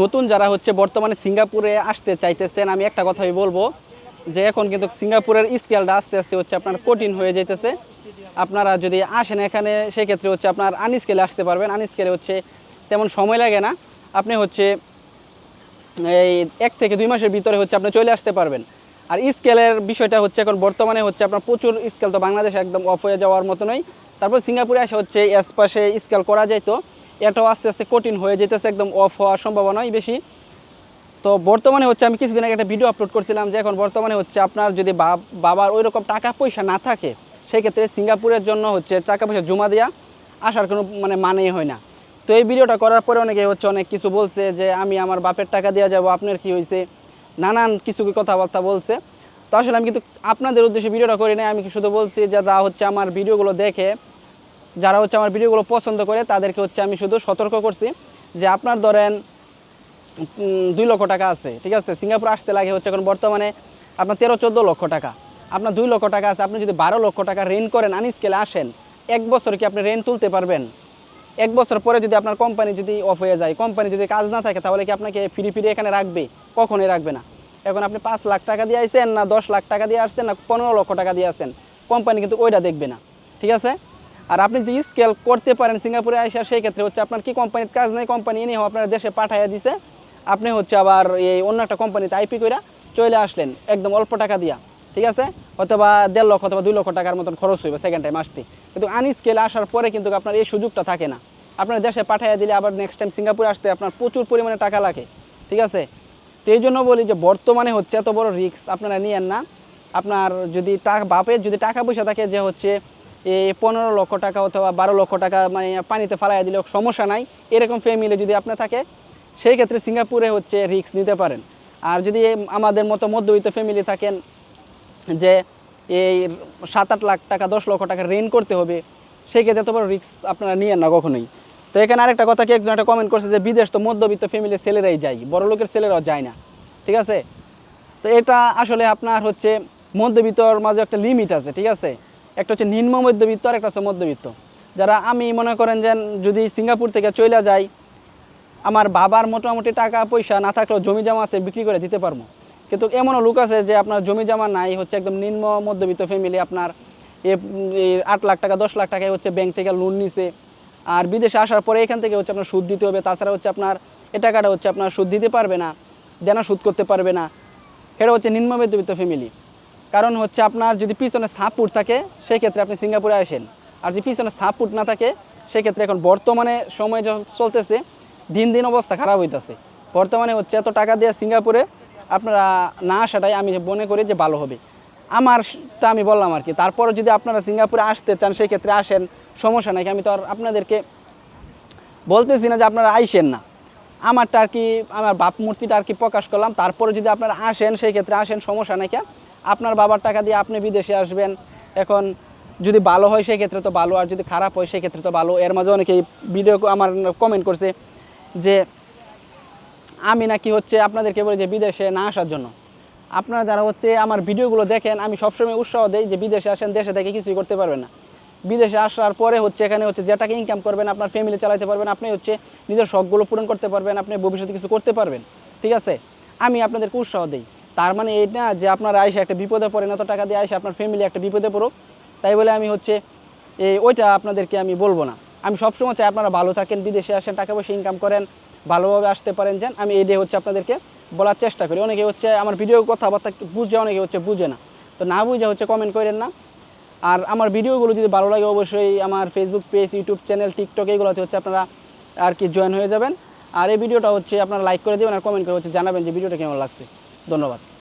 নতুন যারা হচ্ছে বর্তমানে সিঙ্গাপুরে আসতে চাইতেছেন, আমি একটা কথাই বলব যে এখন কিন্তু সিঙ্গাপুরের স্কেলটা আস্তে আস্তে হচ্ছে আপনার কঠিন হয়ে যাইতেছে। আপনারা যদি আসেন এখানে, সেক্ষেত্রে হচ্ছে আপনার আনস্কেলে আসতে পারবেন। আনস্কেলে হচ্ছে তেমন সময় লাগে না। আপনি হচ্ছে এই এক থেকে দুই মাসের ভিতরে হচ্ছে আপনি চলে আসতে পারবেন। আর স্কেলের বিষয়টা হচ্ছে এখন বর্তমানে হচ্ছে আপনার প্রচুর স্কেল তো বাংলাদেশে একদম অফ হয়ে যাওয়ার মতো নয় তারপর সিঙ্গাপুরে আসে হচ্ছে পাশে স্কেল করা যাইতো। এটাও আস্তে আস্তে কঠিন হয়ে যেতেছে, একদম অফ হওয়ার সম্ভাবনাই বেশি। তো বর্তমানে হচ্ছে আমি কিছুদিন আগে একটা ভিডিও আপলোড করছিলাম যে এখন বর্তমানে হচ্ছে আপনার যদি বাব- বাবার ওই রকম টাকা পয়সা না থাকে সেই ক্ষেত্রে সিঙ্গাপুরের জন্য হচ্ছে টাকা পয়সা জমা দেওয়া আসার কোনো মানে মানেই হয় না। তো এই ভিডিওটা করার পরে অনেকে হচ্ছে অনেক কিছু বলছে যে আমি আমার বাপের টাকা দেওয়া যাব, আপনার কি হয়েছে? নানান কিছু কথাবার্তা বলছে। তো আসলে আমি কিন্তু আপনাদের উদ্দেশ্যে ভিডিওটা করি না আমি শুধু বলছি যে যারা হচ্ছে আমার ভিডিওগুলো দেখে যারা হচ্ছে আমার ভিডিওগুলো পছন্দ করে, তাদেরকে হচ্ছে আমি শুধু সতর্ক করছি যে আপনার ধরেন দুই লক্ষ টাকা আছে, ঠিক আছে? সিঙ্গাপুর আসতে লাগে হচ্ছে এখন বর্তমানে আপনার তেরো, চোদ্দ লক্ষ টাকা। আপনার দুই লক্ষ টাকা আছে, আপনি যদি বারো লক্ষ টাকা ঋণ করেন, আনস্কেলে আসেন, এক বছর কি আপনি ঋণ তুলতে পারবেন? এক বছর পরে যদি আপনার কোম্পানি যদি অফ হয়ে যায়, কোম্পানি যদি কাজ না থাকে, তাহলে কি আপনাকে ফিরি ফিরি এখানে রাখবে? কখনোই রাখবে না। এখন আপনি পাঁচ লাখ টাকা দিয়ে আসছেন না দশ লাখ টাকা দিয়ে আসছেন না পনেরো লক্ষ টাকা দিয়ে আসছেন কোম্পানি কিন্তু ওইটা দেখবে না, ঠিক আছে? আর আপনি যদি স্কেল করতে পারেন সিঙ্গাপুরে আসার সেই ক্ষেত্রে হচ্ছে আপনার কি কোম্পানির কাজ নেই কোম্পানি এনে আপনার দেশে পাঠাইয়া দিছে। আপনি হচ্ছে আবার এই অন্য একটা কোম্পানিতে আইপি করে চলে আসলেন, একদম অল্প টাকা দিয়া, ঠিক আছে? অথবা দেড় লক্ষ অথবা দুই লক্ষ টাকার মতন খরচ হইবে সেকেন্ড টাইম আসতে। কিন্তু আনস্কেলে আসার পরে কিন্তু আপনার এই সুযোগটা থাকে না। আপনার দেশে পাঠাইয়া দিলে আবার নেক্সট টাইম সিঙ্গাপুরে আসতে আপনার প্রচুর পরিমাণে টাকা লাগে, ঠিক আছে? তো এই জন্য বলি যে বর্তমানে হচ্ছে এত বড় রিস্ক আপনারা নিয়েন না। আপনার যদি টাকা, বাপের যদি টাকা পয়সা থাকে যে হচ্ছে পনেরো লক্ষ টাকা অথবা বারো লক্ষ টাকা মানে পানিতে ফালাই দিলে সমস্যা নাই। এরকম ফ্যামিলি যদি আপনার থাকে, সেই ক্ষেত্রে সিঙ্গাপুরে হচ্ছে রিস্ক নিতে পারেন। আর যদি আমাদের মতো মধ্যবিত্ত ফ্যামিলি থাকেন, যে এই সাত আট লাখ টাকা, দশ লক্ষ টাকা ঋণ করতে হবে, সেই ক্ষেত্রে এত বড় রিস্ক আপনারা নিয়েন না কখনোই। তো এখানে আরেকটা কথা কি, একজন একটা কমেন্ট করছে যে বিদেশ তো মধ্যবিত্ত ফ্যামিলির ছেলেরাই যায়, বড় লোকের ছেলেরাও যায় না। ঠিক আছে? তো এটা আসলে আপনার হচ্ছে মধ্যবিত্তর মাঝে একটা লিমিট আছে, ঠিক আছে? একটা হচ্ছে নিম্ন মধ্যবিত্ত আর একটা হচ্ছে মধ্যবিত্ত। যারা আমি মনে করেন যে যদি সিঙ্গাপুর থেকে চলে যাই, আমার বাবার মোটামুটি টাকা পয়সা না থাকলেও জমি জমা আছে বিক্রি করে দিতে পারব। কিন্তু এমনও লোক আছে যে আপনার জমি জমা নাই, হচ্ছে একদম নিম্ন মধ্যবিত্ত ফ্যামিলি আপনার এ আট লাখ টাকা, দশ লাখ টাকায় হচ্ছে ব্যাংক থেকে লোন নিছে। আর বিদেশে আসার পরে এখান থেকে হচ্ছে আপনার সুদ দিতে হবে, তাছাড়া হচ্ছে আপনার এ টাকাটা হচ্ছে আপনার সুদ দিতে পারবে না, দেনা সুদ করতে পারবে না। এটা হচ্ছে নিম্ন মধ্যবিত্ত ফ্যামিলি কারণ হচ্ছে আপনার যদি পিছনে সাপোর্ট থাকে, সেক্ষেত্রে আপনি সিঙ্গাপুরে আসেন। আর যদি পিছনে সাপোর্ট না থাকে, সেক্ষেত্রে এখন বর্তমানে সময় চলতেছে, দিন দিন অবস্থা খারাপ হইতেছে। বর্তমানে হচ্ছে এত টাকা দিয়ে সিঙ্গাপুরে আপনারা না আসাটাই আমি মনে করি যে ভালো হবে। আমারটা আমি বললাম আর কি তারপরে যদি আপনারা সিঙ্গাপুরে আসতে চান সেই ক্ষেত্রে আসেন, সমস্যা নাই। আমি তো আর আপনাদেরকে বলতেছি না যে আপনারা আইসেন না। আমারটা আর কি, আমার বাপ মূর্তিটা আর কি প্রকাশ করলাম। তারপরে যদি আপনারা আসেন সেই ক্ষেত্রে আসেন, সমস্যা নাই কে। আপনার বাবার টাকা দিয়ে আপনি বিদেশে আসবেন, এখন যদি ভালো হয় সেই ক্ষেত্রে তো ভালো, আর যদি খারাপ হয় সেই ক্ষেত্রে তো ভালো। এর মাঝে অনেকে ভিডিও আমার কমেন্ট করছে যে, আমি নাকি হচ্ছে আপনাদেরকে বলি যে বিদেশে না আসার জন্য। আপনারা যারা হচ্ছে আমার ভিডিওগুলো দেখেন, আমি সবসময় উৎসাহ দেই যে বিদেশে আসেন, দেশে থেকে কিছুই করতে পারবেন না। বিদেশে আসার পরে হচ্ছে এখানে হচ্ছে যে টাকা ইনকাম করবেন, আপনার ফ্যামিলি চালাতে পারবেন, আপনি হচ্ছে নিজের শখগুলো পূরণ করতে পারবেন, আপনি ভবিষ্যতে কিছু করতে পারবেন। ঠিক আছে? আমি আপনাদেরকে উৎসাহ দিই। তার মানে এই না যে আপনারা আইসে একটা বিপদে পড়েন এত টাকা দিয়ে আইসে আপনার ফ্যামিলি একটা বিপদে পড়ুক। তাই বলে আমি হচ্ছে এই ওইটা আপনাদেরকে আমি বলব না। আমি সবসময় চাই আপনারা ভালো থাকেন, বিদেশে আসেন, টাকা পয়সা ইনকাম করেন, ভালোভাবে আসতে পারেন যেন আমি এই হচ্ছে আপনাদেরকে বলার চেষ্টা করি। অনেকে হচ্ছে আমার ভিডিও কথাবার্তা বুঝে, অনেকে হচ্ছে বুঝে না। তো না বুঝে হচ্ছে কমেন্ট করেন না। আর আমার ভিডিওগুলো যদি ভালো লাগে, অবশ্যই আমার Facebook page YouTube channel TikTok এইগুলোতে হচ্ছে আপনারা আর কি জয়েন হয়ে যাবেন। আর এই ভিডিওটা হচ্ছে আপনারা লাইক করে দেবেন আর কমেন্ট করে হচ্ছে জানাবেন যে ভিডিওটা কেমন লাগছে। ধন্যবাদ।